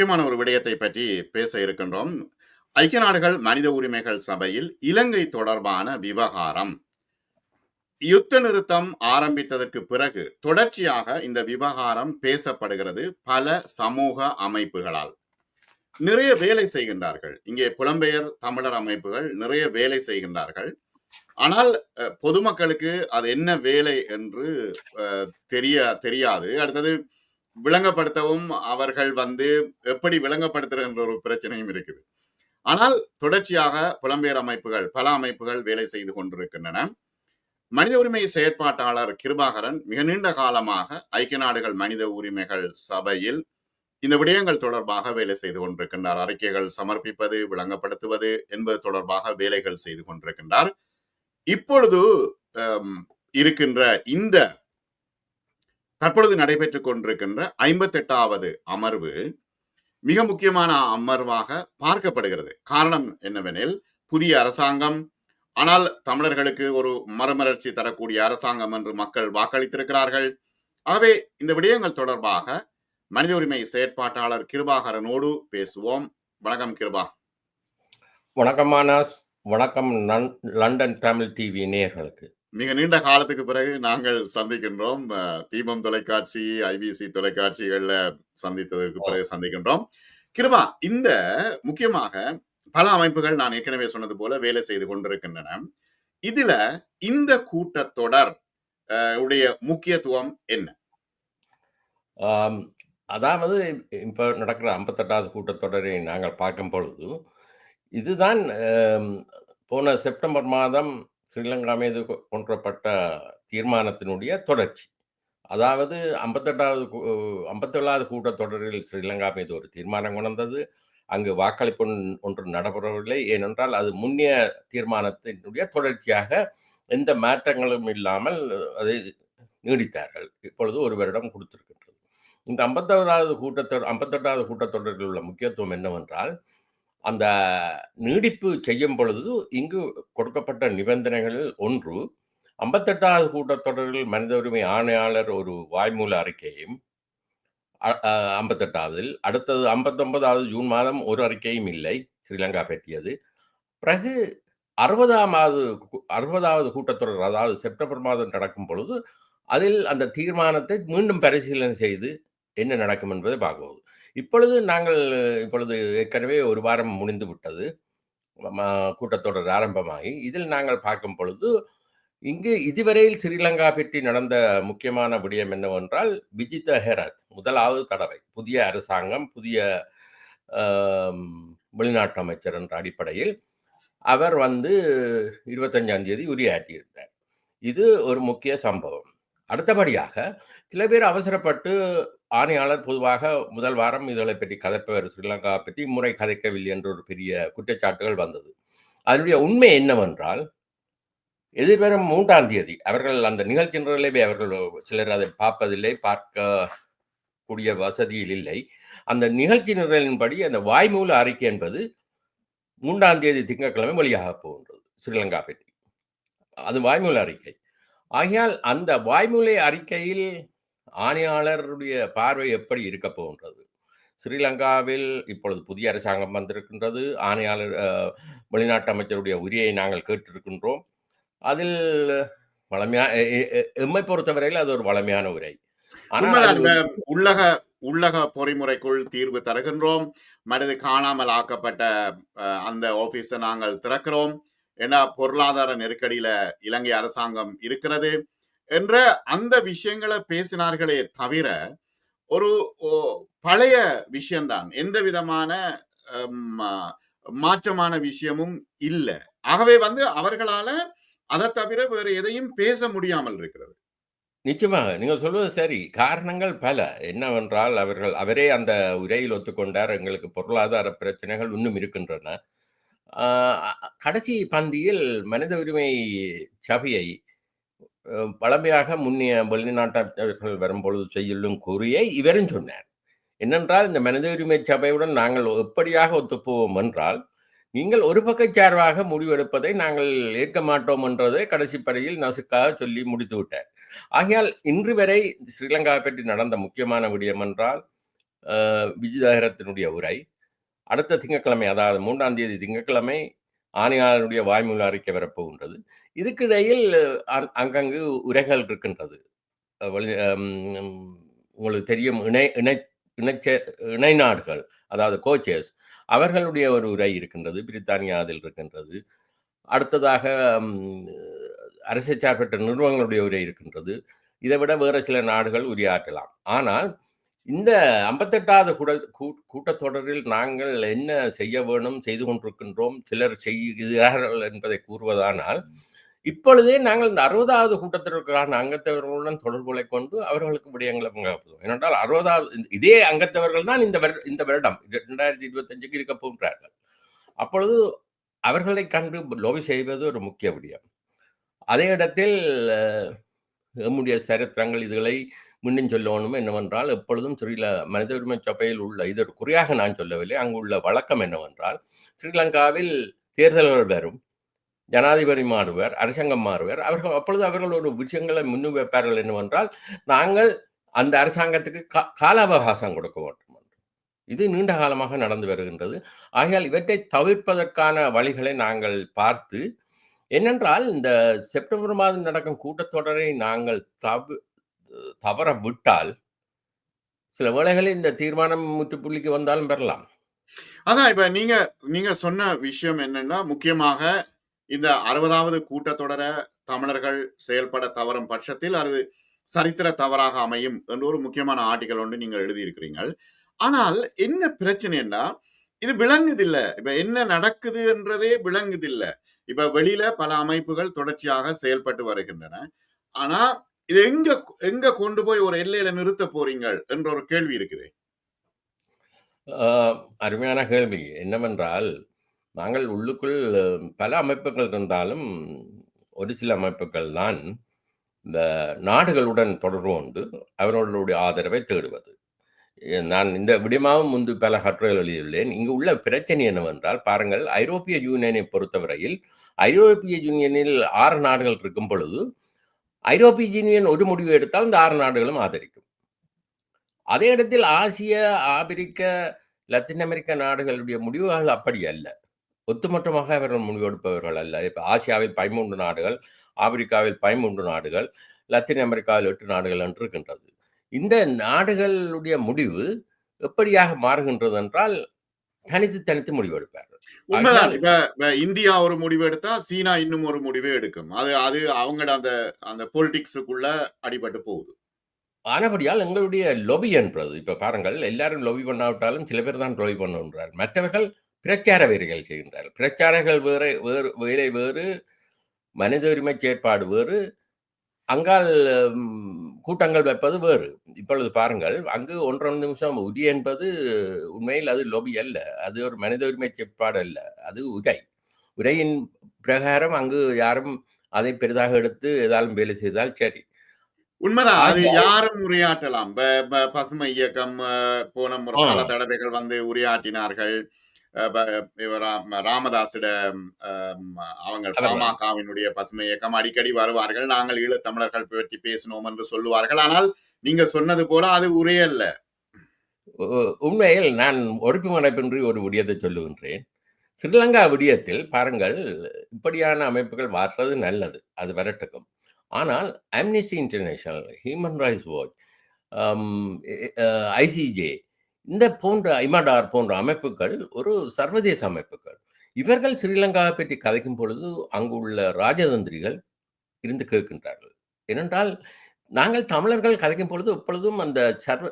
முக்கியமான ஒரு விடயத்தை பற்றி பேச இருக்கின்றோம். ஐக்கிய நாடுகள் மனித உரிமைகள் சபையில் இலங்கை தொடர்பான விவகாரம். யுத்த நிறுத்தம் ஆரம்பித்ததற்கு பிறகு தொடர்ச்சியாக இந்த விவகாரம் பேசப்படுகிறது பல சமூக அமைப்புகளால். நிறைய வேலை செய்கின்றார்கள். இங்கே புலம்பெயர் தமிழர் அமைப்புகள் நிறைய வேலை செய்கின்றார்கள். ஆனால் அஹ், பொதுமக்களுக்கு அது என்ன வேலை என்று அஹ், தெரிய தெரியாது. அடுத்தது விளங்கப்படுத்தவும் அவர்கள் வந்து எப்படி விளங்கப்படுத்துகிற ஒரு பிரச்சனையும் இருக்குது. ஆனால் தொடர்ச்சியாக புலம்பெயர் அமைப்புகள் பல அமைப்புகள் வேலை செய்து கொண்டிருக்கின்றன. மனித உரிமை செயற்பாட்டாளர் கிருபாகரன் மிக நீண்ட காலமாக ஐக்கிய நாடுகள் மனித உரிமைகள் சபையில் இந்த விடயங்கள் தொடர்பாக வேலை செய்து கொண்டிருக்கின்றார். அறிக்கைகள் சமர்ப்பிப்பது விளங்கப்படுத்துவது என்பது தொடர்பாக வேலைகள் செய்து கொண்டிருக்கின்றார். இப்பொழுது இருக்கின்ற இந்த தற்பொழுது நடைபெற்றுக் கொண்டிருக்கின்ற ஐம்பத்தெட்டாவது அமர்வு மிக முக்கியமான அமர்வாக பார்க்கப்படுகிறது. காரணம் என்னவெனில் புதிய அரசாங்கம் ஆனால் தமிழர்களுக்கு ஒரு மறுமலர்ச்சி தரக்கூடிய அரசாங்கம் என்று மக்கள் வாக்களித்திருக்கிறார்கள். ஆகவே இந்த விடயங்கள் தொடர்பாக மனித உரிமை செயற்பாட்டாளர் கிருபாகரனோடு பேசுவோம். வணக்கம் கிருபா. வணக்கம் மானாஸ். வணக்கம் லண்டன் தமிழ் டிவி நேயர்களுக்கு. மிக நீண்ட காலத்துக்கு பிறகு நாங்கள் சந்திக்கின்றோம். தீபம் தொலைக்காட்சி ஐபிசி தொலைக்காட்சிகள்ல சந்தித்ததற்கு பிறகு சந்திக்கின்றோம். கிருபா இந்த முக்கியமாக பல அமைப்புகள் நான் ஏற்கனவே சொன்னது போல வேலை செய்து கொண்டிருக்கின்றன. இதுல இந்த கூட்டத்தொடர் அஹ், உடைய முக்கியத்துவம் என்ன? அதாவது இப்போ நடக்கிற ஐம்பத்தெட்டாவது கூட்டத்தொடரை நாங்கள் பார்க்கும் பொழுது இதுதான் போன செப்டம்பர் மாதம் ஸ்ரீலங்கா மீது கொன்றப்பட்ட தீர்மானத்தினுடைய தொடர்ச்சி. அதாவது ஐம்பத்தெட்டாவது ஐம்பத்தேழாவது கூட்டத்தொடரில் ஸ்ரீலங்கா மீது ஒரு தீர்மானம் கொண்டது. அங்கு வாக்களிப்பு ஒன்று நடைபெறவில்லை. ஏனென்றால் அது முன்னிய தீர்மானத்தினுடைய தொடர்ச்சியாக எந்த மாற்றங்களும் இல்லாமல் அதை நீடித்தார்கள். இப்பொழுது ஒரு வருடம் கொடுத்திருக்கின்றது. இந்த ஐம்பத்தோராவது கூட்டத்தொடர் ஐம்பத்தெட்டாவது கூட்டத்தொடரில் உள்ள முக்கியத்துவம் என்னவென்றால் அந்த நீடிப்பு செய்யும் பொழுது இங்கு கொடுக்கப்பட்ட நிபந்தனைகளில் ஒன்று ஐம்பத்தெட்டாவது கூட்டத்தொடரில் மனித உரிமை ஆணையாளர் ஒரு வாய்மூல அறிக்கையும் ஐம்பத்தெட்டாவதில் அடுத்தது ஐம்பத்தொன்பதாவது ஜூன் மாதம் ஒரு அறிக்கையும் இல்லை ஸ்ரீலங்கா பற்றியது. பிறகு அறுபதாமாவது அறுபதாவது கூட்டத்தொடர் அதாவது செப்டம்பர் மாதம் நடக்கும் பொழுது அதில் அந்த தீர்மானத்தை மீண்டும் பரிசீலனை செய்து என்ன நடக்கும் என்பதை பார்க்குவது இப்பொழுது நாங்கள் இப்பொழுது ஏற்கனவே ஒரு வாரம் முடிந்து விட்டது. ம- கூட்டத்தொடர் ஆரம்பமாகி இதில் நாங்கள் பார்க்கும் பொழுது இங்கு இதுவரையில் ஸ்ரீலங்கா பற்றி நடந்த முக்கியமான விடயம் என்னவென்றால் விஜித ஹெரத் முதலாவது தடவை புதிய அரசாங்கம் புதிய ஆம், வெளிநாட்டு அமைச்சர் என்ற அடிப்படையில் அவர் வந்து இருபத்தஞ்சாம் தேதி உரையாற்றியிருந்தார். இது ஒரு முக்கிய சம்பவம். அடுத்தபடியாக சில பேர் அவசரப்பட்டு ஆணையாளர் பொதுவாக முதல் வாரம் இதழை பற்றி கதைப்பவர் ஸ்ரீலங்கா பற்றி முறை கதைக்கவில்லை என்ற ஒரு பெரிய குற்றச்சாட்டுகள் வந்தது. அதனுடைய உண்மை என்னவென்றால் எதிர்வரும் மூன்றாம் தேதி அவர்கள் அந்த நிகழ்ச்சி நிரலே அவர்கள் சிலர் அதை பார்ப்பதில்லை பார்க்க கூடிய வசதியில் இல்லை. அந்த நிகழ்ச்சி நிரலின்படி அந்த வாய்மூல அறிக்கை என்பது மூன்றாம் தேதி திங்கட்கிழமை வழியாக போகின்றது ஸ்ரீலங்கா பற்றி. அது வாய்மூல அறிக்கை. ஆகையால் அந்த வாய்மூலை அறிக்கையில் ஆணையாளருடைய பார்வை எப்படி இருக்க போகின்றது? ஸ்ரீலங்காவில் இப்பொழுது புதிய அரசாங்கம் வந்திருக்கின்றது. ஆணையாளர் வெளிநாட்டு அமைச்சருடைய உரையை நாங்கள் கேட்டிருக்கின்றோம். அதில் வளமையா எ- எ- எ- எம்மை பொறுத்தவரையில் அது ஒரு வளமையான உரை. ஆனால் இந்த உள்ளக உள்ளக பொறிமுறைக்குள் தீர்வு தருகின்றோம். மனித காணாமல் ஆக்கப்பட்ட அந்த ஆபீஸை நாங்கள் திறக்கிறோம். ஏன்னா பொருளாதார நெருக்கடியில இலங்கை அரசாங்கம் இருக்கிறது. என்ற அந்த விஷயங்களை பேசினார்களே தவிர ஒரு ஓ, பழைய விஷயம்தான். எந்த விதமான மாற்றமான விஷயமும் இல்லை. ஆகவே வந்து அவர்களால அதை தவிர வேறு எதையும் பேச முடியாமல் இருக்கிறது. நிச்சயமாக. நீங்கள் சொல்வது சரி. காரணங்கள் பல. என்னவென்றால் அவர்கள் அவரே அந்த உரையில் ஒத்துக்கொண்டார். எங்களுக்கு பொருளாதார பிரச்சனைகள் இன்னும் இருக்கின்றன. கடைசி பந்தியில் மனித உரிமை சபையை பழமையாக முன்னிய வெளிநாட்டவர்கள் வரும்பொழுது செய்யுள்ளும் கூறியை இவரும் சொன்னார் என்னென்றால் இந்த மனித உரிமை சபையுடன் நாங்கள் எப்படியாக ஒத்துப்போவோம் என்றால் நீங்கள் ஒரு பக்கச்சார்பாக முடிவெடுப்பதை நாங்கள் ஏற்க மாட்டோம் என்றதை கடைசி படையில் நசுக்காக சொல்லி முடித்து விட்டார் ஆகையால் இன்று வரை ஸ்ரீலங்கா பற்றி நடந்த முக்கியமான விடயம் என்றால் விஜயதகரத்தினுடைய உரை. அடுத்த திங்கட்கிழமை அதாவது மூன்றாம் தேதி திங்கட்கிழமை ஆணையாளருடைய வாய்மொழி அறிக்கை வரப்போகின்றது. இதுக்கிடையில் அங் அங்கங்கு உரைகள் இருக்கின்றது. உங்களுக்கு தெரியும் இணை இணை இணைச்ச இணை நாடுகள் அதாவது கோச்சஸ் அவர்களுடைய ஒரு உரை இருக்கின்றது. பிரித்தானியா அதில் இருக்கின்றது. அடுத்ததாக ம் சார்பற்ற நிறுவனங்களுடைய உரை இருக்கின்றது. இதை விட வேறு சில நாடுகள் உரையாற்றலாம். ஆனால் இந்த ஐம்பத்தெட்டாவது கூட கூ கூட்டத்தொடரில் நாங்கள் என்ன செய்ய வேணும், செய்து கொண்டிருக்கின்றோம், சிலர் செய்கிறார்கள் என்பதை கூறுவதானால், இப்பொழுதே நாங்கள் இந்த அறுபதாவது கூட்டத்திற்கான அங்கத்தவர்களுடன் தொடர்புகளைக் கொண்டு அவர்களுக்கு விடயங்களை பகிர்வோம். ஏனென்றால் 60வது இதே அங்கத்தவர்கள் தான் இந்த இந்த வருடம் ரெண்டாயிரத்தி இருபத்தஞ்சுக்கு இருக்க போகின்றார்கள். அப்பொழுது அவர்களை கண்டு லோபி செய்வது ஒரு முக்கிய விடயம். அதே இடத்தில் நம்முடைய சரித்திரங்கள் இதுகளை முன்னின் சொல்லணும் என்னவென்றால், எப்பொழுதும் ஸ்ரீல மனித உரிமை சபையில் உள்ள இது ஒரு குறையாக நான் சொல்லவில்லை. அங்குள்ள வழக்கம் என்னவென்றால், ஸ்ரீலங்காவில் தேர்தல்கள் வரும். ஜனாதிபதி மாறுவர், அரசாங்கம் மாறுவர். அவர்கள் அப்பொழுது அவர்கள் ஒரு விஷயங்களை முன்வைப்பார்கள் என்னவென்றால், நாங்கள் அந்த அரசாங்கத்துக்கு கா கால அவகாசம் கொடுக்க வேண்டும் என்று. இது நீண்ட காலமாக நடந்து வருகின்றது. ஆகையால் இவற்றை தவிர்ப்பதற்கான வழிகளை நாங்கள் பார்த்து, என்னென்றால் இந்த செப்டம்பர் மாதம் நடக்கும் கூட்டத்தொடரை நாங்கள் தவ தவற விட்டால், சில வேளைகளில் இந்த தீர்மானம் முற்றுப்புள்ளிக்கு வந்தாலும் பெறலாம். அதான் இப்ப நீங்க நீங்க சொன்ன விஷயம் என்னன்னா, முக்கியமாக இந்த 60வது கூட்டத்தொடர தமிழர்கள் செயல்பட தவறும் பட்சத்தில், அது சரித்திர தவறாக அமையும் என்று ஒரு முக்கியமான ஆர்டிக்கல் ஒன்று நீங்கள் எழுதியிருக்கிறீர்கள். ஆனால் என்ன பிரச்சனைன்னா, இது விளங்குதில்ல. இப்ப என்ன நடக்குது என்றதே விளங்குதில்ல. இப்ப வெளியில பல அமைப்புகள் தொடர்ச்சியாக செயல்பட்டு வருகின்றன. ஆனா, இது எங்க எங்க கொண்டு போய் ஒரு எல்லையில நிறுத்த போறீங்கள் என்ற ஒரு கேள்வி இருக்குது அருமையான கேள்வி. என்னவென்றால், நாங்கள் உள்ளுக்குள் பல அமைப்புகள் இருந்தாலும், ஒரு சில அமைப்புகள் தான் இந்த நாடுகளுடன் தொடர்பு கொண்டு அவர்களுடைய ஆதரவை தேடுவது. நான் இந்த விடயமாகவும் முன்பு பல கட்டுரைகள் எழுதியுள்ளேன். இங்கு உள்ள பிரச்சனை என்னவென்றால், பாருங்கள் ஐரோப்பிய யூனியனை பொறுத்தவரையில், ஐரோப்பிய யூனியனில் ஆறு நாடுகள் இருக்கும் பொழுது, ஐரோப்பிய யூனியன் ஒரு முடிவு எடுத்தால் இந்த ஆறு நாடுகளும் ஆதரிக்கும். அதே இடத்தில் ஆசிய, ஆப்பிரிக்க, லத்தீன் அமெரிக்க நாடுகளுடைய முடிவுகள் அப்படி அல்ல. ஒட்டுமொத்தமாக அவர்கள் முடிவெடுப்பவர்கள் அல்ல. இப்ப ஆசியாவில் 13 நாடுகள், ஆப்பிரிக்காவில் 13 நாடுகள், லத்தீன் அமெரிக்காவில் 8 நாடுகள் என்று இருக்கின்றது. இந்த நாடுகளுடைய முடிவு எப்படியாக மாறுகின்றது என்றால், தனித்து தனித்து முடிவெடுப்பார்கள். உண்மைதான். இப்ப இந்தியா ஒரு முடிவு எடுத்தா, சீனா இன்னும் ஒரு முடிவை எடுக்கும். அது அது அவங்களோட அந்த அந்த பொலிடிக்ஸுக்குள்ள அடிபட்டு போகுது. ஆனபடியால் எங்களுடைய லொபி என்பது இப்ப பாருங்கள் எல்லாரும் லொபி பண்ணாவிட்டாலும் சில பேர் தான் லொபி பண்ணுகின்றார். மற்றவர்கள் பிரச்சார வேலைகள் செய்கின்றார்கள். பிரச்சாரங்கள் வேறு வேறு வேலை வேறு, மனித உரிமை செயற்பாடு வேறு, அங்கால் கூட்டங்கள் வைப்பது வேறு. இப்பொழுது பாருங்கள், அங்கு 1 1/2 நிமிஷம் உரி என்பது உண்மையில் அது லொபி அல்ல. அது ஒரு மனித உரிமை செயற்பாடு அல்ல. அது உரை. உரையின் பிரகாரம் அங்கு யாரும் அதை பெரிதாக எடுத்து ஏதாலும் வேலை செய்தால் சரி. உண்மைதான். அது யாரும் உரையாற்றலாம். பசுமை இயக்கம் போன முறை. பல தடவைகள் வந்து உரையாற்றினார்கள். அ ப ராம ராமதாஸிடம் அ அவங்க. பாமகவினுடைய பசுமை இயக்கம் அடிக்கடி வருவார்கள். நாங்கள் ஈழத்தமிழர்கள் பற்றி பேசினோம் என்று சொல்லுவார்கள். ஆனால் நீங்க சொன்னது போல அது உரையல்ல. உண்மையில் நான் ஒருப்பு மறைப்பின்றி ஒரு விடயத்தை சொல்லுகின்றேன். ஸ்ரீலங்கா விடயத்தில் பாருங்கள், இப்படியான அமைப்புகள் வர்றது நல்லது. அது வரட்டுக்கும். ஆனால் Amnesty International, Human Rights Watch, ICJ இந்த போன்ற ஐமாடார் போன்ற அமைப்புகள் ஒரு சர்வதேச அமைப்புகள். இவர்கள் ஸ்ரீலங்காவை பற்றி கதைக்கும் பொழுது, அங்கு உள்ள ராஜதந்திரிகள் இருந்து கேட்கின்றார்கள். ஏனென்றால், நாங்கள் தமிழர்கள் கதைக்கும் பொழுது எப்பொழுதும் அந்த சர்வ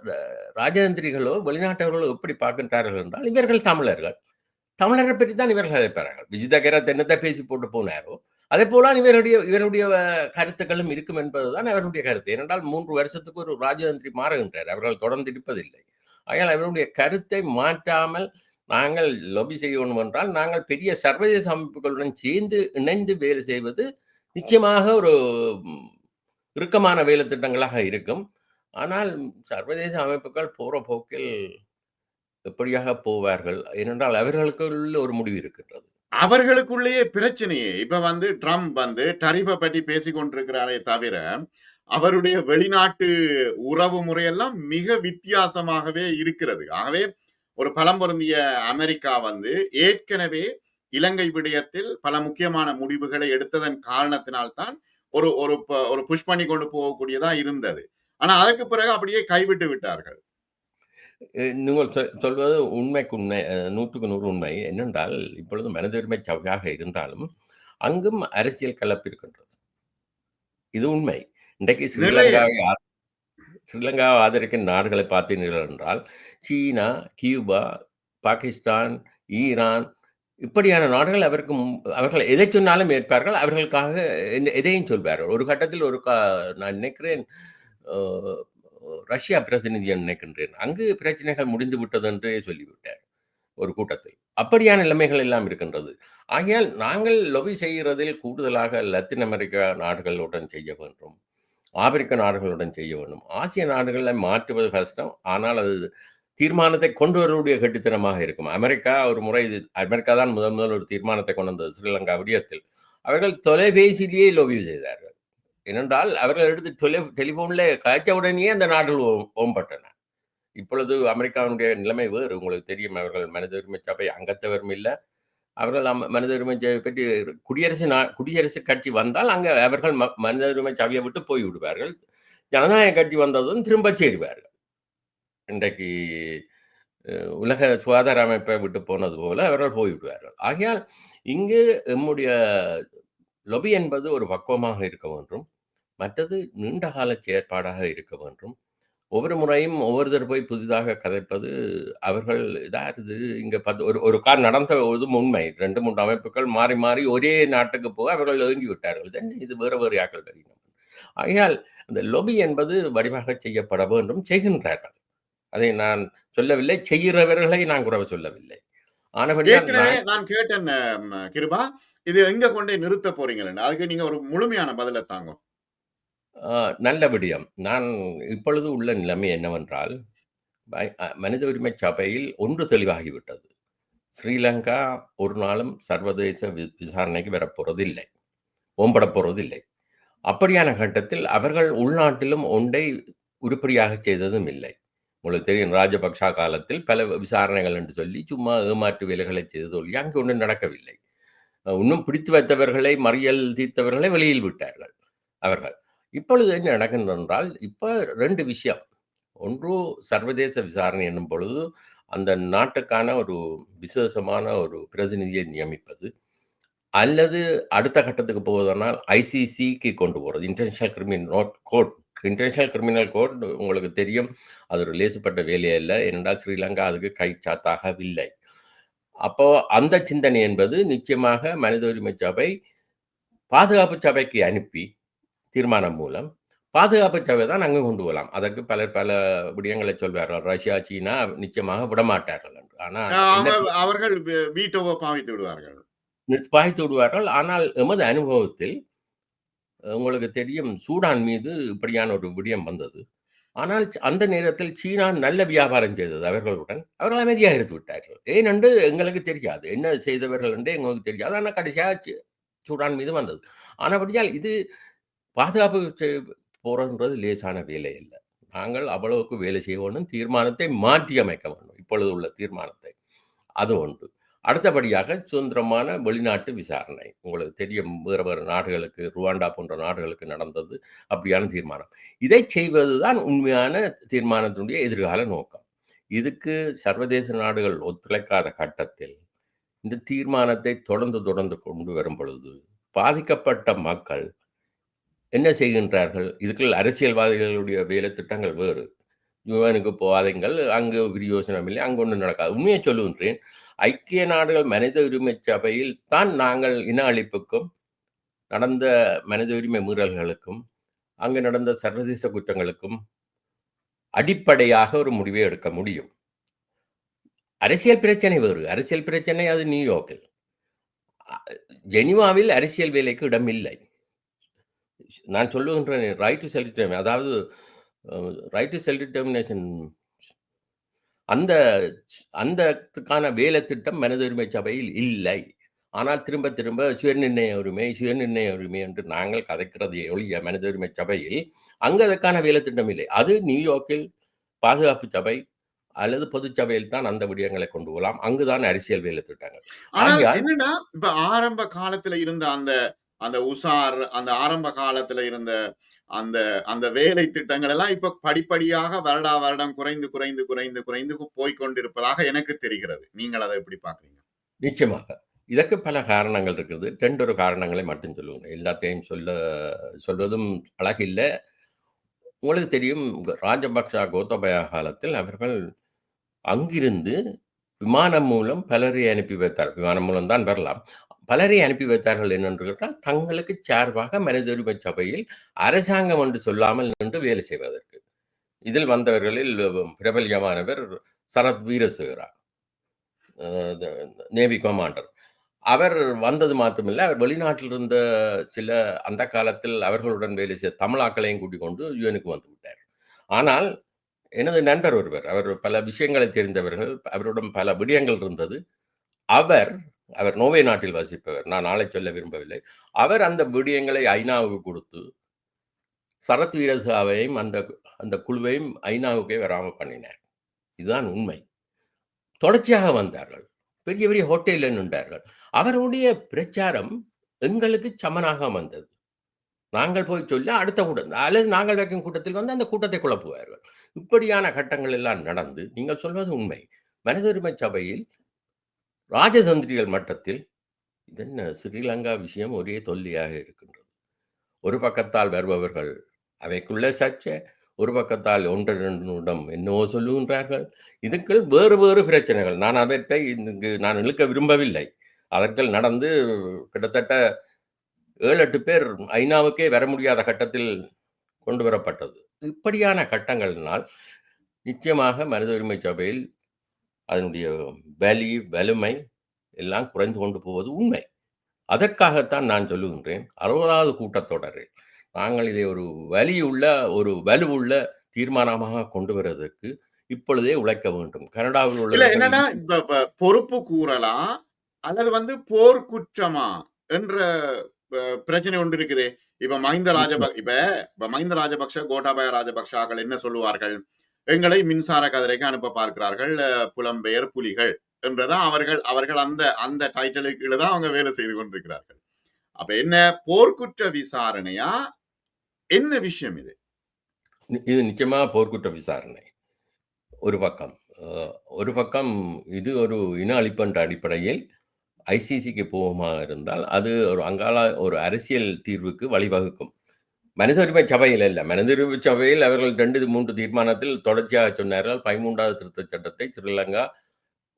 ராஜதந்திரிகளோ, வெளிநாட்டவர்களோ எப்படி பார்க்கின்றார்கள் என்றால், இவர்கள் தமிழர்கள். தமிழரை பற்றி தான் இவர்கள் கதைப்பார்கள். விஜித கேரத் என்னத்தை பேசி போட்டு போனாரோ, அதே போல இவருடைய இவருடைய கருத்துக்களும் இருக்கும் என்பதுதான் அவருடைய கருத்து. ஏனென்றால் மூன்று வருஷத்துக்கு ஒரு ராஜதந்திரி மாறுகின்றார். அவர்கள் தொடர்ந்து இருப்பதில்லை. ஆகையால் அவருடைய கருத்தை மாற்றாமல் நாங்கள் லொபி செய்யணும் என்றால், நாங்கள் பெரிய சர்வதேச அமைப்புகளுடன் சேர்ந்து இணைந்து வேலை செய்வது நிச்சயமாக ஒரு இறுக்கமான வேலை திட்டங்களாக இருக்கும். ஆனால் சர்வதேச அமைப்புகள் போகிற போக்கில் எப்படியாக போவார்கள்? ஏனென்றால் அவர்களுக்குள்ள ஒரு முடிவு இருக்கின்றது. அவர்களுக்குள்ளேயே பிரச்சனையே. இப்ப வந்து ட்ரம்ப் வந்து டரிஃபை பற்றி பேசிக்கொண்டிருக்கிறாரே தவிர, அவருடைய வெளிநாட்டு உறவு முறையெல்லாம் மிக வித்தியாசமாகவே இருக்கிறது. ஆகவே ஒரு பலம் பொருந்திய அமெரிக்கா வந்து ஏற்கனவே இலங்கை விடயத்தில் பல முக்கியமான முடிவுகளை எடுத்ததன் காரணத்தினால் தான் ஒரு ஒரு ப ஒரு புஷ் பண்ணி கொண்டு போகக்கூடியதா இருந்தது. ஆனா அதற்கு பிறகு அப்படியே கைவிட்டு விட்டார்கள். நீங்கள் சொல்வது உண்மைக்கு உண்மை நூற்றுக்கு நூறு உண்மை. என்னென்றால், இப்பொழுது மனித உரிமை இருந்தாலும், அங்கும் அரசியல் கலப்பு இருக்கின்றது. இது உண்மை. இன்றைக்கு ஸ்ரீலங்காவை ஸ்ரீலங்காவை ஆதரிக்கும் நாடுகளை பார்த்தீர்கள் என்றால், சீனா, கியூபா, பாகிஸ்தான், ஈரான் இப்படியான நாடுகள் அவருக்கு அவர்கள் எதைச் சொன்னாலும் ஏற்பார்கள். அவர்களுக்காக எதையும் சொல்வார்கள். ஒரு கட்டத்தில் ஒரு கா நான் நினைக்கிறேன், ரஷ்யா பிரதிநிதி என்று நினைக்கின்றேன். அங்கு பிரச்சனைகள் முடிந்து விட்டது என்றே சொல்லிவிட்டார். ஒரு கூட்டத்தில். அப்படியான நிலைமைகள் எல்லாம் இருக்கின்றது. ஆகையால் நாங்கள் லொபி செய்கிறதில் கூடுதலாக லத்தீன் அமெரிக்கா நாடுகளுடன் செய்ய வேண்டும். ஆப்பிரிக்க நாடுகளுடன் செய்ய வேண்டும். ஆசிய நாடுகளை மாற்றுவது கஷ்டம். ஆனால் அது தீர்மானத்தை கொண்டு வரக்கூடிய கட்டுத்தனமாக இருக்கும். அமெரிக்கா ஒரு முறை இது அமெரிக்கா தான் முதன் முதல் ஒரு தீர்மானத்தை கொண்டு வந்தது ஸ்ரீலங்கா விடயத்தில். அவர்கள் தொலைபேசியிலேயே லொபி செய்தார்கள். ஏனென்றால் அவர்கள் எடுத்து தொலை டெலிஃபோனில் கதைச்ச உடனேயே அந்த நாடுகள் ஓ ஓம்பட்டன. இப்பொழுது அமெரிக்காவுடைய நிலைமை வேறு. உங்களுக்கு தெரியும் அவர்கள் மனித உரிமை சபை அங்கத்தவரும் இல்லை அவர்கள் மனித உரிமை பற்றி குடியரசு நா குடியரசு கட்சி வந்தால் அங்கே அவர்கள் ம மனித உரிமை சபையை விட்டு போய்விடுவார்கள். ஜனநாயக கட்சி வந்ததும் திரும்ப சேருவார்கள். இன்றைக்கு உலக சுகாதார அமைப்பை விட்டு போனது போல அவர்கள் போய்விடுவார்கள். ஆகையால் இங்கு எம்முடைய லொபி என்பது ஒரு பக்குவமாக இருக்க வேண்டும். மற்றது நீண்ட கால செயற்பாடாக இருக்க வேண்டும். ஒவ்வொரு முறையும் ஒவ்வொருத்தர் போய் புதிதாக கதைப்பது அவர்கள் யார் இது இங்க பத்து ஒரு ஒரு கால் நடந்த இதுவும் உண்மை. 2, 3 அமைப்புகள் மாறி மாறி ஒரே நாட்டுக்கு போக அவர்கள் ஏங்கி விட்டார்கள். இது என்ன இது வேறு வேறு ஆட்கள் வருகின்றனர். ஆகையால் அந்த லொபி என்பது வடிவாக செய்யப்பட வேண்டும். செய்கின்றார்கள். அதை நான் சொல்லவில்லை. செய்கிறவர்களை நான் குறை சொல்லவில்லை. நான் கேட்டேன் கிருபா. இது எங்க கொண்டு நிறுத்த போறீங்கன்னு. அதுக்கு நீங்க ஒரு முழுமையான பதில தாங்க. ஆ நல்ல விடயம். நான் இப்பொழுது உள்ள நிலைமை என்னவென்றால், பை அ மனித உரிமை சபையில் ஒன்று தெளிவாகிவிட்டது. ஸ்ரீலங்கா ஒரு நாளும் சர்வதேச வி விசாரணைக்கு வரப்போறதில்லை. ஓம்படப் போறதில்லை. அப்படியான கட்டத்தில் அவர்கள் உள்நாட்டிலும் ஒன்றை உருப்படியாக செய்ததும் இல்லை. உங்களுக்கு தெரியும் ராஜபக்ஷ காலத்தில் பல விசாரணைகள் என்று சொல்லி சும்மா ஏமாற்று வேலைகளை செய்தது ஒழிய அங்கு ஒன்றும் நடக்கவில்லை. அ இன்னும் பிடித்து வைத்தவர்களை, மறியல் தீர்த்தவர்களை வெளியில் விட்டார்கள் அவர்கள். இப்பொழுது என்ன நடக்கின்றது என்றால், இப்போ ரெண்டு விஷயம். ஒன்று சர்வதேச விசாரணை என்னும் பொழுது, அந்த நாட்டுக்கான ஒரு விசேஷமான ஒரு பிரதிநிதியை நியமிப்பது. அல்லது அடுத்த கட்டத்துக்கு போவதனால் ஐசிசிக்கு கொண்டு போகிறது International Criminal note Court International Criminal Court உங்களுக்கு தெரியும். அது ஒரு லேசுப்பட்ட வேலையே இல்லை ஏனென்றால் ஸ்ரீலங்கா அதுக்கு கைச்சாத்தாகவில்லை. அப்போ அந்த சிந்தனை என்பது நிச்சயமாக மனித உரிமை சபை பாதுகாப்பு சபைக்கு அனுப்பி, தீர்மானம் மூலம் பாதுகாப்பு சபை தான் அங்கு கொண்டு போகலாம். அதற்கு பலர் பல விடயங்களை சொல்வார்கள். ரஷ்யா, சீனா நிச்சயமாக விடமாட்டார்கள் என்று. ஆனா அ அவங்க என்ன அவர்கள் வீட்டோவ பாவித்து விடுவார்கள். நிர்பாய்த்து விடுவார்கள். ஆனால் எமது அனுபவத்தில் உங்களுக்கு தெரியும் சூடான் மீது இப்படியான ஒரு விடயம் வந்தது. ஆனால் அந்த நேரத்தில் சீனா நல்ல வியாபாரம் செய்தது அவர்களுடன். அவர்கள் அமைதியாக இருந்து விட்டார்கள். ஏனென்று எங்களுக்கு தெரியாது. என்ன செய்தவர்கள் என்று எங்களுக்கு தெரியாது. ஆனா கடைசியா சி சூடான் மீது வந்தது. ஆனபடியால் இது பாதுகாப்பு செ லேசான வேலை இல்லை நாங்கள் அவ்வளவுக்கு வேலை செய்ய வேண்டும். தீர்மானத்தை மாற்றி அமைக்க வேண்டும். இப்பொழுது உள்ள தீர்மானத்தை. அது ஒன்று. அடுத்தபடியாக சுதந்திரமான வெளிநாட்டு விசாரணை. உங்களுக்கு தெரியும் வேறு வேறு நாடுகளுக்கு ருவாண்டா போன்ற நாடுகளுக்கு நடந்தது அப்படியான தீர்மானம். இதைச் செய்வதுதான் உண்மையான தீர்மானத்தினுடைய எதிர்கால நோக்கம். இதுக்கு சர்வதேச நாடுகள் ஒத்துழைக்காத கட்டத்தில், இந்த தீர்மானத்தை தொடர்ந்து தொடர்ந்து கொண்டு வரும் பொழுது, பாதிக்கப்பட்ட மக்கள் என்ன செய்கின்றார்கள்? இதுக்குள் அரசியல்வாதிகளுடைய வேலை திட்டங்கள் வேறு. யுவனுக்கு போகாதீங்கள். அங்கு பிரயோசனம் இல்லை. அங்கு ஒன்றும் நடக்காது. உண்மையை சொல்லுகின்றேன். ஐக்கிய நாடுகள் மனித உரிமை சபையில் தான் நாங்கள் இன அழிப்புக்கும், நடந்த மனித உரிமை மீறல்களுக்கும், அங்கு நடந்த சர்வதேச குற்றங்களுக்கும் அடிப்படையாக ஒரு முடிவை எடுக்க முடியும். அரசியல் பிரச்சனை வேறு. அரசியல் பிரச்சனை அது நியூயார்க்கில். ஜெனிவாவில் அரசியல் வேலைக்கு இடம் இல்லை. நான் சொல்லுகின்றேன் ரைட் டு செல்ஃப் டிட்டர்மினேஷன் அதாவது ரைட் டு செல்ஃப் டிட்டர்மினேஷன் அந்த அந்தத்துக்கான வேலை திட்டம் மனித உரிமை சபையில் இல்லை. ஆனால் திரும்ப திரும்ப சுயநிர்ணய உரிமை, சுயநிர்ணய உரிமை என்று நாங்கள் கதைக்கிறதை ஒழிய மனித உரிமை சபையில் அங்க அதற்கான வேலை திட்டம் இல்லை. அது நியூயார்க்கில் பாதுகாப்பு சபை அல்லது பொதுச்சபையில் தான் அந்த விடயங்களை கொண்டு போகலாம். அங்குதான் அரசியல் வேலை திட்டங்கள். என்னன்னா, இப்ப ஆரம்ப காலத்துல இருந்த அந்த அந்த உசார், அந்த ஆரம்ப காலத்துல இருந்த அந்த அந்த வேலை திட்டங்கள் எல்லாம் இப்ப படிப்படியாக வருடா வருடம் குறைந்து, குறைந்து, குறைந்து, குறைந்து போய்கொண்டிருப்பதாக எனக்கு தெரிகிறது. நீங்கள் அதை எப்படி பாக்குறீங்க நிச்சயமாக. இதற்கு பல காரணங்கள் இருக்குது. 2 ஒரு காரணங்களை மட்டும் சொல்லுவேன். எல்லாத்தையும் சொல்ல சொல்வதும் அழகில்லை உங்களுக்கு தெரியும் ராஜபக்ஷ, கோத்தபயா காலத்தில் அவர்கள் அங்கிருந்து விமானம் மூலம் பலரை அனுப்பி வைத்தார். விமானம் மூலம் தான் வரலாம். பலரை அனுப்பி வைத்தார்கள் என்னென்று கேட்டால், தங்களுக்கு சார்பாக மனித உரிமை சபையில் அரசாங்கம் என்று சொல்லாமல் நின்று வேலை செய்வதற்கு. இதில் வந்தவர்களில் பிரபல்யமானவர் சரத் வீரசேகரா. Navy commander. அவர் வந்தது மாத்திரமில்லை அவர் வெளிநாட்டில் இருந்த சில அந்த காலத்தில் அவர்களுடன் வேலை செய்த தமிழாக்களையும் கூட்டிக் கொண்டு யூனுக்கு வந்து விட்டார். ஆனால் எனது நண்பர் ஒருவர், அவர் பல விஷயங்களை தெரிந்தவர்கள், அவரிடம் பல விடயங்கள் இருந்தது. அவர் அவர் நோவே நாட்டில் வசிப்பவர். நான் நாளை சொல்ல விரும்பவில்லை. அவர் அந்த விடயங்களை ஐநாவுக்கு கொடுத்து, சரத் வீரசாவையும் அந்த அந்த குழுவையும் ஐநாவுக்கே வராமல் பண்ணினார். இதுதான் உண்மை. தொடர்ச்சியாக வந்தார்கள். பெரிய பெரிய ஹோட்டல்ல நின்றார்கள். அவருடைய பிரச்சாரம் எங்களுக்கு சமனாக வந்தது. நாங்கள் போய் சொல்லி அடுத்த கூட்டம் அல்லது நாங்கள் வைக்கும் கூட்டத்தில் வந்து அந்த கூட்டத்தை குழப்புவார்கள். இப்படியான கட்டங்கள் எல்லாம் நடந்து, நீங்கள் சொல்வது உண்மை. மனித உரிமை சபையில் ராஜதந்திரிகள் மட்டத்தில் இதென்ன ஸ்ரீலங்கா விஷயம் ஒரே தொல்லியாக இருக்கின்றது. ஒரு பக்கத்தால் வருபவர்கள் அவைக்குள்ளே சர்ச்சை, ஒரு பக்கத்தால் 1, 2 நிமிடம் என்னவோ சொல்லுகின்றார்கள். இதுக்குள் வேறு வேறு பிரச்சனைகள். நான் அதற்கை இங்கு நான் இழுக்க விரும்பவில்லை. அதற்குள் நடந்து கிட்டத்தட்ட 7, 8 பேர் ஐநாவுக்கே வர முடியாத கட்டத்தில் கொண்டு வரப்பட்டது. இப்படியான கட்டங்களினால் நிச்சயமாக மனித உரிமை சபையில் அதனுடைய வலி, வலிமை எல்லாம் குறைந்து கொண்டு போவது உண்மை. அதற்காகத்தான் நான் சொல்லுகின்றேன், 60வது கூட்டத்தொடரில் நாங்கள் இதை ஒரு வலியுள்ள, ஒரு வலுவுள்ள தீர்மானமாக கொண்டு வருவதற்கு இப்பொழுதே உழைக்க வேண்டும். கனடாவில் உள்ளவர்கள் என்னன்னா, இப்ப பொறுப்பு கூறலா? அல்லது வந்து போர்க்குற்றமா? என்ற பிரச்சனை ஒன்று இருக்குதே. இப்ப மஹிந்த ராஜப நிச்சயம். இப்ப இப்ப மஹிந்த ராஜபக்ஷ, கோட்டாபய ராஜபக்ஷாக்கள் என்ன சொல்லுவார்கள்? எங்களை மின்சார கதிரைக்கு அனுப்ப பார்க்கிறார்கள். புலம்பெயர் புலிகள் என்றுதான் அவர்கள் அவர்கள் அந்த அந்த டைட்டிலுக்கு தான் அவங்க வேலை செய்து கொண்டிருக்கிறார்கள். அப்ப என்ன போர்க்குற்ற விசாரணையா? என்ன விஷயம் இது? இது நிச்சயமா போர்க்குற்ற விசாரணை. ஒரு பக்கம். ஒரு பக்கம் இது ஒரு இன அழிப்புன்ற அடிப்படையில் ஐசிசிக்கு போகுமா இருந்தால், அது ஒரு அங்காள ஒரு அரசியல் தீர்வுக்கு வழிவகுக்கும். மனிதருமை சபையில் இல்லை மனிதருமை சபையில் அவர்கள் 2, 3 தீர்மானத்தில் தொடர்ச்சியாக சொன்னார்கள், 13வது திருத்தச் சட்டத்தை ஸ்ரீலங்கா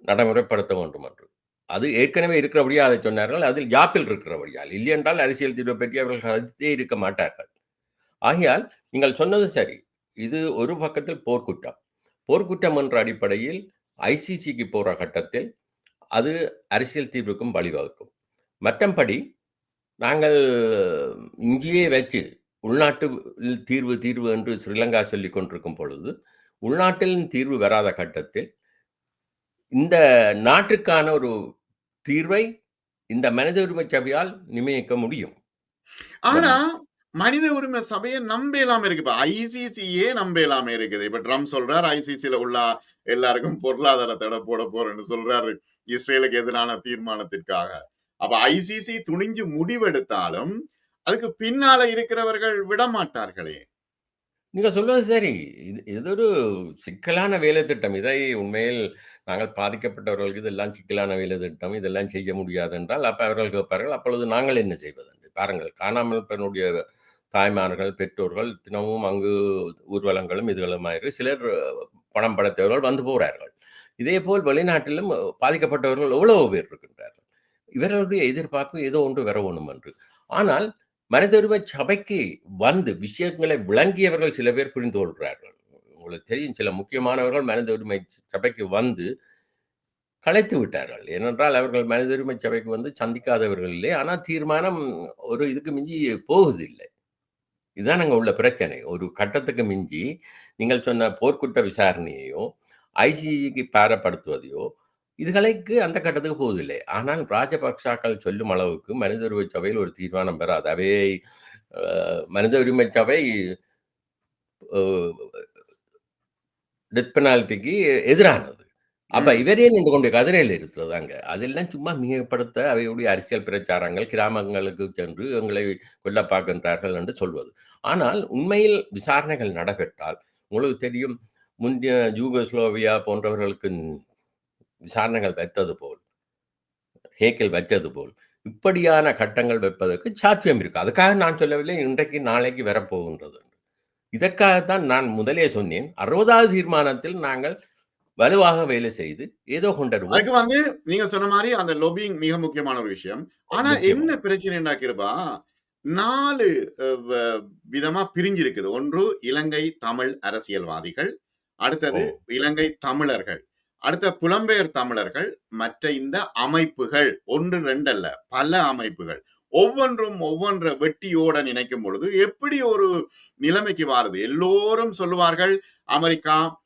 நடைமுறைப்படுத்த வேண்டும் என்று. அது ஏற்கனவே இருக்கிறபடியா அதை சொன்னார்கள். அதில் யாப்பில் இருக்கிறபடியால். இல்லையென்றால் அரசியல் தீர்வை பற்றி அவர்கள் கருத்தே இருக்க மாட்டார்கள். ஆகையால் நீங்கள் சொன்னது சரி. இது ஒரு பக்கத்தில் போர்க்குற்றம். போர்க்குற்றம் என்ற அடிப்படையில் ஐசிசிக்கு போகிற கட்டத்தில் அது அரசியல் தீர்வுக்கும் வழிவகுக்கும். மற்றபடி நாங்கள் இங்கேயே வச்சு உள்நாட்டு தீர்வு தீர்வு என்று ஸ்ரீலங்கா சொல்லிக் கொண்டிருக்கும் பொழுது, உள்நாட்டில் தீர்வு வராத கட்டத்தில் இந்த நாட்டுக்கான ஒரு தீர்வை இந்த மனித உரிமை சபையால் நிர்ணயிக்க முடியும். ஆனா, மனித உரிமை சபைய நம்பேலாம இருக்கு. இப்ப ஐசிசியே நம்பேலாம இருக்குது. இப்ப ட்ரம்ப் சொல்றார், ஐசிசில உள்ள எல்லாருக்கும் பொருளாதார தடை போட போறேன்னு சொல்றாரு. இஸ்ரேலுக்கு எதிரான தீர்மானத்திற்காக. அப்ப ஐசிசி துணிஞ்சு முடிவெடுத்தாலும், அதுக்கு பின்னால இருக்கிறவர்கள் விடமாட்டார்களே! நீங்க சொல்வது சரி. இது இது ஒரு சிக்கலான வேலை திட்டம். இதை உண்மையில் நாங்கள் பாதிக்கப்பட்டவர்களுக்கு இதெல்லாம் சிக்கலான வேலை திட்டம். இதெல்லாம் செய்ய முடியாது என்றால், அப்ப அவர்கள் கேட்பார்கள், அப்பொழுது நாங்கள் என்ன செய்வது? என்று. பாருங்கள், காணாமல் பெண்ணுடைய தாய்மார்கள், பெற்றோர்கள் தினமும் அங்கு ஊர்வலங்களும் இதுகளுமாயிரு சிலர் பணம் படைத்தவர்கள் வந்து போகிறார்கள். இதேபோல் வெளிநாட்டிலும் பாதிக்கப்பட்டவர்கள் எவ்வளவு பேர் இருக்கின்றார்கள். இவர்களுடைய எதிர்பார்ப்பு ஏதோ ஒன்று வர வேணும் என்று. ஆனால் மனித சபைக்கு வந்து விஷயங்களை விளங்கியவர்கள் சில பேர் புரிந்து கொள்கிறார்கள். உங்களுக்கு தெரியும் சில முக்கியமானவர்கள் மனித உரிமை சபைக்கு வந்து கலைத்து விட்டார்கள். ஏனென்றால் அவர்கள் மனித உரிமை சபைக்கு வந்து சந்திக்காதவர்கள் இல்லை. ஆனால் தீர்மானம் ஒரு இதுக்கு மிஞ்சி போவதில்லை. இதுதான் அங்கே உள்ள பிரச்சனை. ஒரு கட்டத்துக்கு மிஞ்சி நீங்கள் சொன்ன போர்க்குற்ற விசாரணையையோ, ஐசிஜிக்கு பாரப்படுத்துவதையோ, இதுகளுக்கு அந்த கட்டத்துக்கு போவதில்லை. ஆனால் ராஜபக்ஷாக்கள் சொல்லும் அளவுக்கு மனித உரிமை சபையில் ஒரு தீர்மானம் பெறாது. அவை மனித உரிமை சபை டெத் பெனால்டிக்கு எதிரானது அப்ப. இவரே நின்று கொண்டு கதிரையில் இருக்கிறது அங்க அதெல்லாம் சும்மா மிகப்படுத்த அவையுடைய அரசியல் பிரச்சாரங்கள் கிராமங்களுக்கு சென்று எங்களை கொல்ல பார்க்கின்றார்கள் என்று சொல்வது ஆனால் உண்மையில் விசாரணைகள் நடைபெற்றால் உங்களுக்கு தெரியும் முந்தைய யூகோஸ்லோவியா போன்றவர்களுக்கு விசாரணைகள் வைத்தது போல் ஹேக்கில் வைத்தது போல் இப்படியான கட்டங்கள் வைப்பதற்கு சாத்தியம் இருக்கு. அதுக்காக நான் சொல்லவில்லை இன்றைக்கு நாளைக்கு வரப்போகின்றது. இதற்காகத்தான் நான் முதலே சொன்னேன். அறுபதாவது தீர்மானத்தில் நாங்கள் வலுவாக வேலை செய்து ஏதோ கொண்டுருவோம் அதுக்கு வந்து நீங்க சொன்ன மாதிரி அந்த லொபிங் மிக முக்கியமான ஒரு விஷயம். ஆனா. என்ன பிரச்சனை கிருபா நாலு விதமா பிரிஞ்சிருக்குது. ஒன்று இலங்கை தமிழ் அரசியல்வாதிகள். அடுத்தது. இலங்கை தமிழர்கள். அடுத்த புலம்பெயர் தமிழர்கள் மற்ற இந்த அமைப்புகள் ஒன்று ரெண்டு அல்ல பல அமைப்புகள். ஒவ்வொன்றும் ஒவ்வொன்ற வெட்டியோட நினைக்கும் பொழுது எப்படி ஒரு நிலைமைக்கு வாருது? எல்லோரும் சொல்லுவார்கள் அமெரிக்கா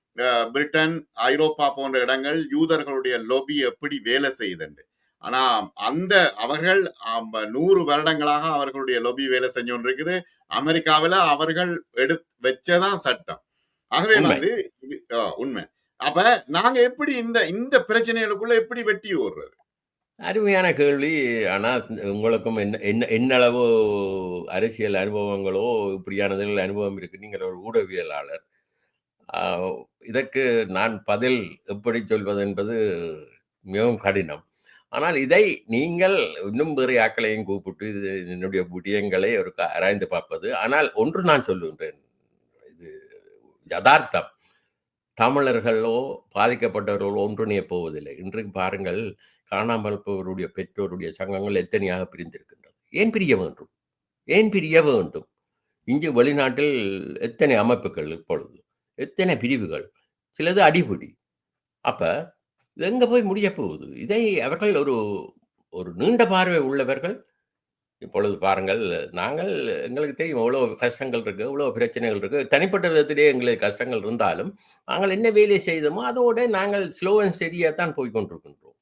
பிரிட்டன் ஐரோப்பா போன்ற இடங்கள் யூதர்களுடைய லொபி எப்படி வேலை செய்யுதுன்னு ஆனா அந்த அவர்கள் நூறு வருடங்களாக அவர்களுடைய லொபி வேலை செஞ்சு இருக்குது அமெரிக்காவில அவர்கள் எடு வச்சதான் சட்டம். ஆகவே. வந்து உண்மை. அப்ப நாங்க எப்படி இந்த இந்த பிரச்சனைகளுக்குள்ள எப்படி வெட்டி ஓடுறது? அருமையான கேள்வி. ஆனால் உங்களுக்கும் என்ன என்ன என்னளவு அரசியல் அனுபவங்களோ இப்படியானதில் அனுபவம் இருக்கு. நீங்கள் ஒரு ஊடகவியலாளர். இதற்கு நான் பதில் எப்படி சொல்வது என்பது மிகவும் கடினம். ஆனால் இதை நீங்கள் இன்னும் வேறு ஆக்களையும் கூப்பிட்டு இது என்னுடைய விடயங்களை ஒரு ஆராய்ந்து பார்ப்பது. ஆனால் ஒன்று நான் சொல்லுகின்றேன். இது யதார்த்தம். தமிழர்களோ பாதிக்கப்பட்டவர்களோ ஒன்றிணைய போவதில்லை. இன்றைக்கு பாருங்கள் காணாமல் போவருடைய பெற்றோருடைய சங்கங்கள் எத்தனையாக பிரிந்திருக்கின்றது. ஏன் பிரிய வேண்டும்? ஏன் பிரிய வேண்டும்? இங்கு வெளிநாட்டில் எத்தனை அமைப்புகள் இப்பொழுது? எத்தனை பிரிவுகள்? சிலது அடிபிடி. அப்போ இது எங்கே போய் முடிய போகுது? இதை அவர்கள் ஒரு ஒரு நீண்ட பார்வை உள்ளவர்கள் இப்பொழுது பாருங்கள் நாங்கள் எங்களுக்கு தெரியும் எவ்வளோ கஷ்டங்கள் இருக்குது எவ்வளோ பிரச்சனைகள் இருக்குது தனிப்பட்ட விதத்திலே எங்களுக்கு கஷ்டங்கள் இருந்தாலும் நாங்கள் என்ன வேலை செய்தோமோ அதோட நாங்கள் ஸ்லோ அண்ட் ஸ்டெடியாக தான் போய் கொண்டிருக்கின்றோம்.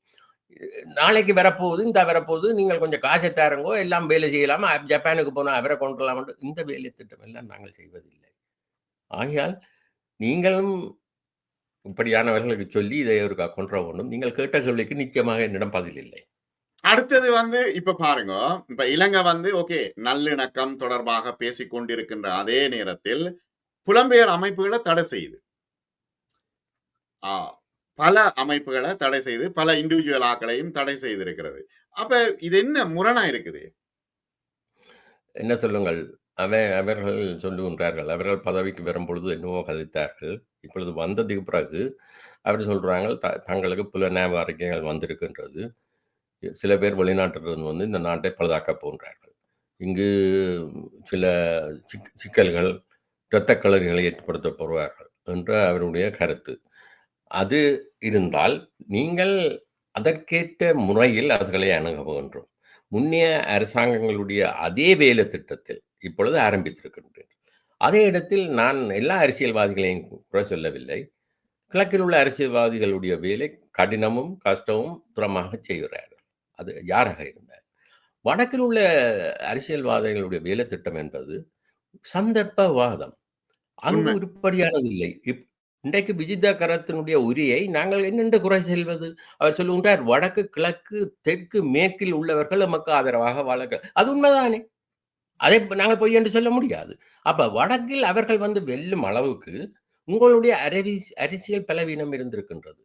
நாளைக்கு வரப்போகுது இந்த வரப்போகுது நீங்கள் கொஞ்சம் காசை தாருங்கோ எல்லாம் வேலை செய்யலாமா ஜப்பானுக்கு போனால் அவரை கொண்டுலாம் இந்த வேலை திட்டம் எல்லாம் நாங்கள் செய்வதில்லை. ஆகையால் நீங்களும் இப்படியானவர்களுக்கு சொல்லி இதை ஒரு கொன்ற வேண்டும் நீங்கள் கேட்ட கேள்விக்கு நிச்சயமாக என்னிடம் பதில் இல்லை. அடுத்தது வந்து இப்ப பாருங்க. இப்ப இலங்கை வந்து ஓகே நல்லிணக்கம் தொடர்பாக பேசிக் கொண்டிருக்கின்ற அதே நேரத்தில் புலம்பெயர் அமைப்புகளை தடை செய்யுது பல அமைப்புகளை தடை செய்து பல இண்டிவிஜுவல் ஆக்களையும் தடை செய்திருக்கிறது. அப்ப இது என்ன முரணா இருக்குது? என்ன சொல்லுங்கள்? அவன் அவர்கள் சொல்லுகின்றார்கள் அவர்கள் பதவிக்கு வரும் பொழுது என்னவோ கதைத்தார்கள். இப்பொழுது வந்ததுக்கு பிறகு அவர் சொல்றாங்க த தங்களுக்கு புலனாய்வு அறிக்கைகள் வந்திருக்கின்றது. சில பேர் வெளிநாட்டிலிருந்து வந்து இந்த நாட்டை பழுதாக்க போன்றார்கள் இங்கு சில சிக் சிக்கல்கள் இரத்த கலரிகளை ஏற்படுத்த போவார்கள் என்ற அவருடைய கருத்து. அது இருந்தால் நீங்கள் அதற்கேற்ற முறையில் அவர்களை அணுக வேண்டும் முன்னைய அரசாங்கங்களுடைய அதே வேலை திட்டத்தில் இப்பொழுது ஆரம்பித்திருக்கின்றேன். அதே இடத்தில் நான் எல்லா அரசியல்வாதிகளையும் குறை சொல்லவில்லை. கிழக்கில் உள்ள அரசியல்வாதிகளுடைய வேலை கடினமும் கஷ்டமும் துறமாக செய்கிறார்கள். அது யாராக இருந்தார்? வடக்கில் உள்ள அரசியல்வாதிகளுடைய வேலை திட்டம் என்பது சந்தர்ப்பவாதம். அங்கு. உருப்படியானது இல்லை இன்றைக்கு விஜித கரத்தினுடைய உரியை நாங்கள் என்னென்று குறை செல்வது அவர் சொல்லுகின்றார் வடக்கு கிழக்கு தெற்கு மேற்கில் உள்ளவர்கள் நமக்கு ஆதரவாக வழக்க அது உண்மைதானே? அதை நாங்கள் பொய் என்று சொல்ல முடியாது. அப்ப வடக்கில் அவர்கள் வந்து வெல்லும் அளவுக்கு உங்களுடைய அரவி அரசியல் பலவீனம் இருந்திருக்கின்றது.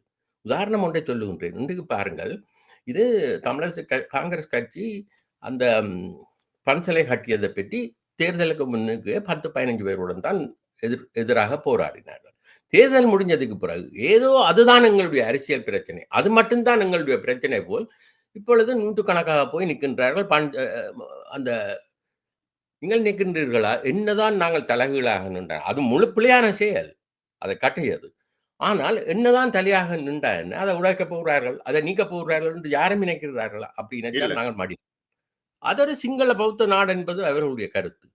உதாரணம் ஒன்றை சொல்லுகின்றேன். இன்றைக்கு பாருங்கள் இது தமிழரசு க- காங்கிரஸ் கட்சி அந்த பன்சலை கட்டியதை பற்றி தேர்தலுக்கு முன்னுக்கு பத்து பதினஞ்சு பேருடன் தான் எதிர் எதிராக போராடினார்கள். தேர்தல் முடிஞ்சதுக்கு பிறகு ஏதோ அதுதான் எங்களுடைய அரசியல் பிரச்சனை. அது மட்டும்தான் எங்களுடைய பிரச்சனை போல் இப்பொழுது நூற்றுக்கணக்காக போய் நிற்கின்றார்கள். பன் அந்த நீங்கள் நிற்கின்றீர்களா? என்னதான் நாங்கள் தலைகீழாக நின்றார் அது முழு பிழையான செயல். அதை கட்டியது. ஆனால் என்னதான் தலையாக நின்றா என்ன அதை உடைக்க போகிறார்கள் அதை நீக்க போகிறார்கள் என்று யாரும் நினைக்கிறார்களா? அப்படி நினைச்சால். நாங்கள் மடி அது ஒரு சிங்கள பௌத்த நாடு என்பது அவர்களுடைய கருத்து.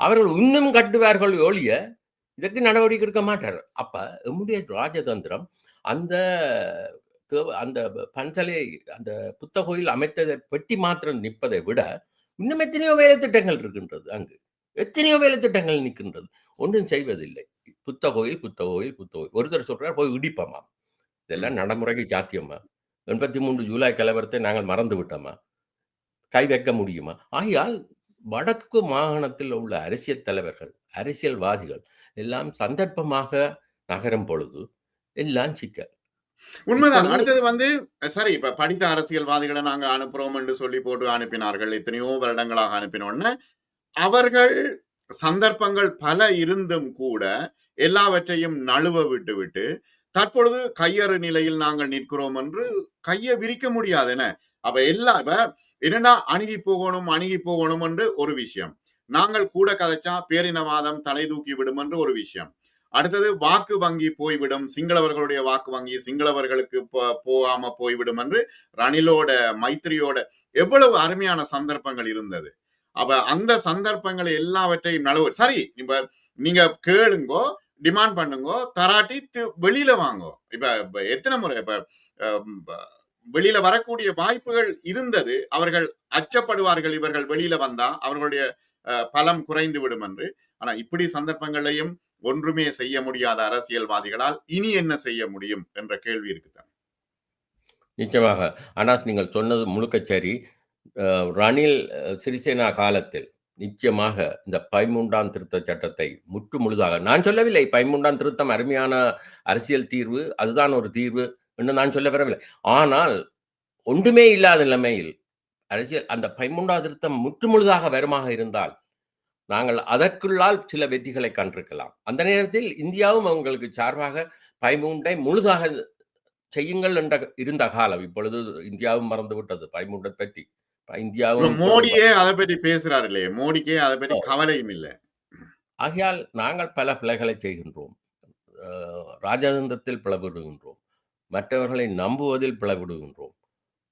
அவர்கள் இன்னும் கட்டுவார்கள் ஒழிய இதற்கு நடவடிக்கை எடுக்க மாட்டார்கள். அப்ப எம்முடைய ராஜதந்திரம் அந்த அந்த பஞ்சலை அந்த புத்த கோயில் அமைத்ததை பெட்டி மாத்திரம் நிற்பதை விட இன்னும் எத்தனையோ வேலை திட்டங்கள் இருக்கின்றது அங்கு. எத்தனையோ வேலை திட்டங்கள் நிற்கின்றது. ஒன்றும் செய்வதில்லை. புத்த கோயில், புத்த கோயில், புத்த கோயில். ஒருத்தர் சொல்றார் போய் இடிப்போமா. இதெல்லாம். நடைமுறைக்கு சாத்தியமா? 83 ஜூலை கலவரத்தை நாங்கள் மறந்து விட்டோமா? கை வைக்க முடியுமா? ஆகையால் வடக்கு மாகாணத்தில் உள்ள அரசியல் தலைவர்கள், அரசியல்வாதிகள் எல்லாம் சந்தர்ப்பமாக நகரும் பொழுது எல்லாம் சிக்கல். உண்மைதான். அடுத்தது வந்து சரி இப்ப படித்த அரசியல்வாதிகள நாங்க அனுப்புறோம் என்று சொல்லி போட்டு அனுப்பினார்கள். எத்தனையோ வருடங்களாக அனுப்பின உடனே, அவர்கள் சந்தர்ப்பங்கள் பல இருந்தும் கூட, எல்லாவற்றையும் நழுவ விட்டுவிட்டு, தற்பொழுது கையறு நிலையில் நாங்கள் நிற்கிறோம் என்று கைய விரிக்க முடியாது என்ன? அப்ப எல்லா இப்ப என்னன்னா அணுகி போகணும், அணுகி போகணும் என்று ஒரு விஷயம். நாங்கள் கூட கதைச்சா பேரினவாதம் தலை தூக்கி விடும் என்று ஒரு விஷயம். அடுத்தது வாக்கு வங்கி போய்விடும். சிங்களவர்களுடைய வாக்கு வங்கி சிங்களவர்களுக்கு போ போகாம போய்விடும் என்று ரணிலோட, மைத்திரியோட எவ்வளவு அருமையான சந்தர்ப்பங்கள் இருந்தது. அப்ப அந்த சந்தர்ப்பங்களை எல்லாவற்றையும் நழுவ சரி இப்ப நீங்க கேளுங்கோ, டிமாண்ட் பண்ணுங்க தராட்டி தி வெளியில வாங்கோ. இப்ப எத்தனை முறை இப்ப வெளியில வரக்கூடிய வாய்ப்புகள் இருந்தது. அவர்கள் அச்சப்படுவார்கள் இவர்கள் வெளியில வந்தா, அவர்களுடைய பலம் குறைந்து விடும் என்று. ஆனா இப்படி சந்தர்ப்பங்களையும் ஒன்றுமே செய்ய முடியாத அரசியல்வாதிகளால் இனி என்ன செய்ய முடியும் என்ற கேள்வி இருக்குதான் நிச்சயமாக. அனாஸ் நீங்கள் சொன்னது முழுக்க சரி. ரணில் சிறிசேனா காலத்தில் நிச்சயமாக இந்த பதிமூன்றாம் திருத்த சட்டத்தை முற்று முழுதாக நான் சொல்லவில்லை 13ஆம் திருத்தம் அருமையான அரசியல் தீர்வு. அதுதான் ஒரு தீர்வு என்று நான் சொல்ல வரவில்லை. ஆனால் ஒன்றுமே இல்லாத நிலைமையில் அரசியல் அந்த 13ஆம் திருத்தம் முற்று முழுதாக வருமாக இருந்தால், நாங்கள் அதற்குள்ளால் சில வெற்றிகளை கண்டிருக்கலாம். அந்த நேரத்தில் இந்தியாவும் அவங்களுக்கு சார்பாக 13ஐ முழுதாக செய்யுங்கள் என்ற இருந்த காலம். இப்பொழுது இந்தியாவும் மறந்துவிட்டது 13 பற்றி. இந்தியாவும் மோடியே அத பற்றி பேசுறார் இல்லையே. மோடிக்கே அத பற்றி. கவலையும் இல்ல. ஆகையால் நாங்கள் பல பிழைகளை செய்கின்றோம். ராஜதந்திரத்தில் பிளவிடுகின்றோம். மற்றவர்களை நம்புவதில் பிளவிடுகின்றோம்.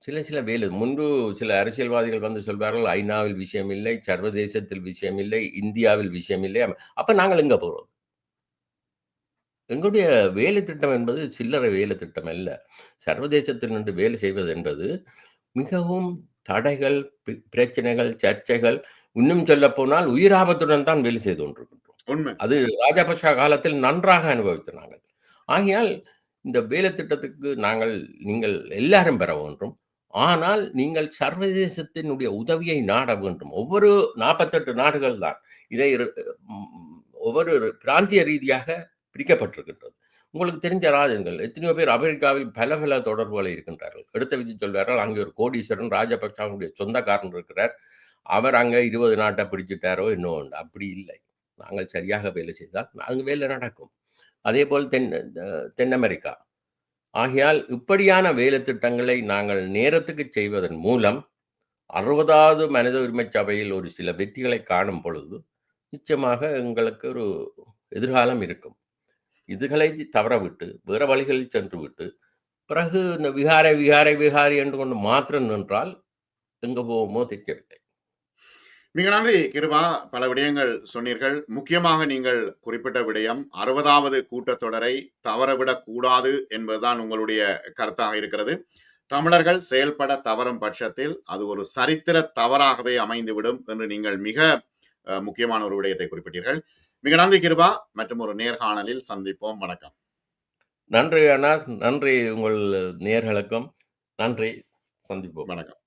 சில சில வேலை முன்பு சில அரசியல்வாதிகள் வந்து சொல்வார்கள், ஐநாவில் விஷயம் இல்லை, சர்வதேசத்தில் விஷயம் இல்லை, இந்தியாவில் விஷயம் இல்லை. அப்ப நாங்கள் எங்க போறோம்? எங்களுடைய வேலை திட்டம் என்பது சில்லறை வேலை திட்டம் அல்ல. சர்வதேசத்தில் நின்று வேலை செய்வது என்பது மிகவும் தடைகள், பிரச்சனைகள், சர்ச்சைகள், இன்னும் சொல்லப்போனால் உயிராபத்துடன் தான் வேலை செய்து கொண்டிருக்கின்றோம். உண்மை. அது ராஜபக்ஷ காலத்தில் நன்றாக அனுபவித்தோம் நாங்கள். ஆகையால் இந்த வேலை திட்டத்துக்கு நாங்கள் நீங்கள் எல்லாரும் பெற வேண்டும். ஆனால் நீங்கள் சர்வதேசத்தினுடைய உதவியை நாட வேண்டும். ஒவ்வொரு 48 நாடுகள் தான். இதை ஒவ்வொரு பிராந்திய ரீதியாக பிரிக்கப்பட்டிருக்கின்றது. உங்களுக்கு தெரிஞ்ச ராஜன்கள் எத்தனையோ பேர் அமெரிக்காவில் பல பல தொடர்புகள் இருக்கின்றார்கள். எடுத்த விஜய் சொல்வார்கள், அங்கே ஒரு கோடீஸ்வரன் ராஜபக்சாவுடைய சொந்தக்காரன் இருக்கிறார். அவர் அங்கே இருபது நாட்டை பிடிச்சிட்டாரோ இன்னும் ஒன்று. அப்படி இல்லை. நாங்கள் சரியாக வேலை செய்தால் அங்கு வேலை நடக்கும். அதே போல் தென் தென் அமெரிக்கா. ஆகையால் இப்படியான வேலை திட்டங்களை நாங்கள் நேரத்துக்கு செய்வதன் மூலம் 60வது மனித உரிமை சபையில் ஒரு சில வெற்றிகளை காணும் பொழுது, நிச்சயமாக எங்களுக்கு ஒரு எதிர்காலம் இருக்கும். இதுகளை தவறவிட்டு, வேற வழிகளில் சென்று விட்டு பிறகு இந்த விகாரை, விகாரை, விகாரி என்று கொண்டு மாத்திரம் நின்றால், எங்க போவோமோ தெரியவில்லை. மிக நன்றி கிருபா. பல விடயங்கள் சொன்னீர்கள். முக்கியமாக நீங்கள் குறிப்பிட்ட விடயம் 60வது கூட்டத்தொடரை தவறவிடக் கூடாது என்பதுதான் உங்களுடைய கருத்தாக இருக்கிறது. தமிழர்கள் செயல்பட தவறும் பட்சத்தில், அது ஒரு சரித்திர தவறாகவே அமைந்துவிடும் என்று நீங்கள் மிக முக்கியமான ஒரு விடயத்தை குறிப்பிட்டீர்கள். மிக நன்றி கிருபா. மற்றும் ஒரு நேர்காணலில் சந்திப்போம். வணக்கம். நன்றி அண்ணா. நன்றி உங்கள் நேயர்களுக்கும். நன்றி. சந்திப்போம். வணக்கம்.